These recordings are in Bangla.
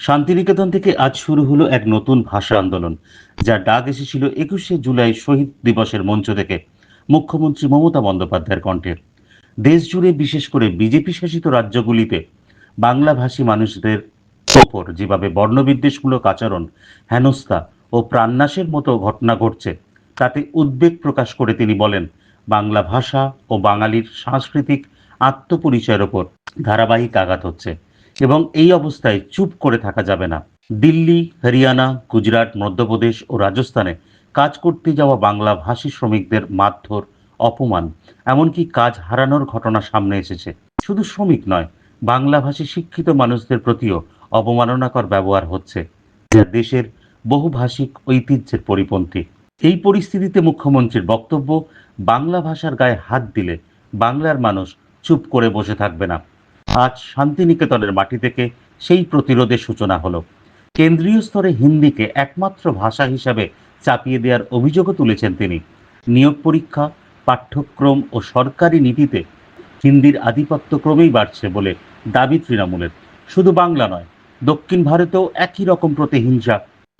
শান্তিনিকেতন থেকে আজ শুরু হলো এক নতুন ভাষা আন্দোলন, যার ডাক এসেছিল একুশে জুলাই শহীদ দিবসের মঞ্চ থেকে, মুখ্যমন্ত্রী মমতা বন্দ্যোপাধ্যায়ের কণ্ঠে। দেশ জুড়ে বিশেষ করে বিজেপি শাসিত রাজ্যগুলিতে বাংলাভাষী মানুষদের ওপর যেভাবে বর্ণবিদ্বেষমূলক আচরণ, হেনস্থা ও প্রাণনাশের মতো ঘটনা ঘটছে, তাতে উদ্বেগ প্রকাশ করে তিনি বলেন বাংলা ভাষা ও বাঙালির সাংস্কৃতিক আত্মপরিচয়ের ওপর ধারাবাহিক আঘাত হচ্ছে। এবং এই অবস্থায় চুপ করে থাকা যাবে না। দিল্লি, হরিয়ানা, গুজরাট, মধ্যপ্রদেশ ও রাজস্থানে কাজ করতে যাওয়া বাংলা ভাষী শ্রমিকদের মারধর, অপমান, এমনকি কাজ হারানোর ঘটনা সামনে এসেছে। শুধু শ্রমিক নয় বাংলাভাষী শিক্ষিত মানুষদের প্রতিও অবমাননাকর ব্যবহার হচ্ছে। যা দেশের বহুভাষিক ঐতিহ্যের পরিপন্থী। এই পরিস্থিতিতে মুখ্যমন্ত্রীর বক্তব্য, বাংলা ভাষার গায়ে হাত দিলে বাংলার মানুষ চুপ করে বসে থাকবে না। আজ শান্তিনিকেতনের মাটি থেকে সেই প্রতিরোধের সূচনা হলো। কেন্দ্রীয় স্তরে হিন্দিকে একমাত্র ভাষা হিসাবে চাপিয়ে দেওয়ার অভিযোগও তুলেছেন তিনি। নিয়োগ পরীক্ষা, পাঠ্যক্রম ও সরকারি নীতিতে হিন্দির আধিপত্য ক্রমেই বাড়ছে বলে দাবি তৃণমূলের। শুধু বাংলা নয়, দক্ষিণ ভারতেও একই রকম প্রতিহিংসা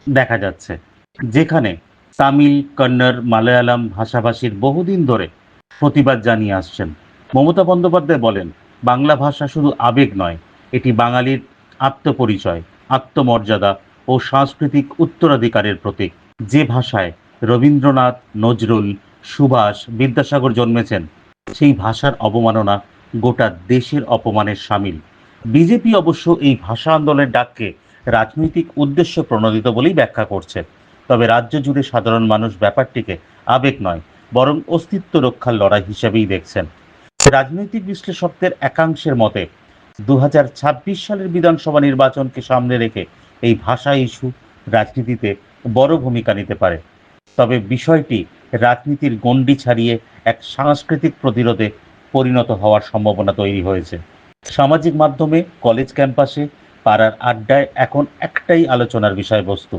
দেখা যাচ্ছে, যেখানে তামিল, কন্নড়, মালায়ালাম ভাষাভাষীর বহুদিন ধরে প্রতিবাদ জানিয়ে আসছেন। মমতা বন্দ্যোপাধ্যায় বলেন বাংলা ভাষা শুধু আবেগ নয়, এটি বাঙালির আত্মপরিচয়, আত্মমর্যাদা ও সাংস্কৃতিক উত্তরাধিকারের প্রতীক। যে ভাষায় রবীন্দ্রনাথ, নজরুল, সুভাষ বিদ্যাসাগর জন্মেছেন, সেই ভাষার অবমাননা গোটা দেশের অপমানের সামিল। বিজেপি অবশ্য এই ভাষা আন্দোলনের ডাককে রাজনৈতিক উদ্দেশ্য প্রণোদিত বলেই ব্যাখ্যা করছে। তবে রাজ্য জুড়ে সাধারণ মানুষ ব্যাপারটিকে আবেগ নয়, বরং অস্তিত্ব রক্ষার লড়াই হিসেবেই দেখছেন। রাজনৈতিক বিশ্লেষকদের একাংশের মতে দু হাজার ছাব্বিশ সালের বিধানসভা নির্বাচনকে সামনে রেখে এই ভাষা ইস্যু রাজনীতিতে বড় ভূমিকা নিতে পারে। তবে বিষয়টি রাজনীতির গণ্ডি ছাড়িয়ে এক সাংস্কৃতিক প্রতিরোধে পরিণত হওয়ার সম্ভাবনা তৈরি হয়েছে। সামাজিক মাধ্যমে, কলেজ ক্যাম্পাসে, পাড়ার আড্ডায় এখন একটাই আলোচনার বিষয়বস্তু।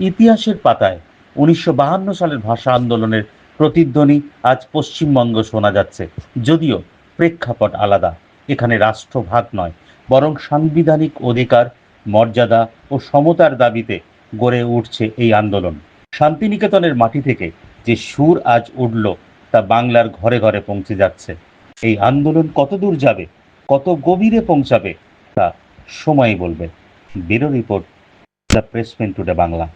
ইতিহাসের পাতায় উনিশশো সালের ভাষা আন্দোলনের প্রতিধ্বনি আজ পশ্চিমবঙ্গ শোনা যাচ্ছে। যদিও প্রেক্ষাপট আলাদা, এখানে রাষ্ট্রভাগ নয়, বরং সাংবিধানিক অধিকার, মর্যাদা ও সমতার দাবিতে গড়ে উঠছে এই আন্দোলন। শান্তিনিকেতনের মাটি থেকে যে সুর আজ উঠল, তা বাংলার ঘরে ঘরে পৌঁছে যাচ্ছে। এই আন্দোলন কত দূর যাবে, কত গভীরে পৌঁছাবে, তা সময় বলবে। Bureau report, the Pressment today Bangla.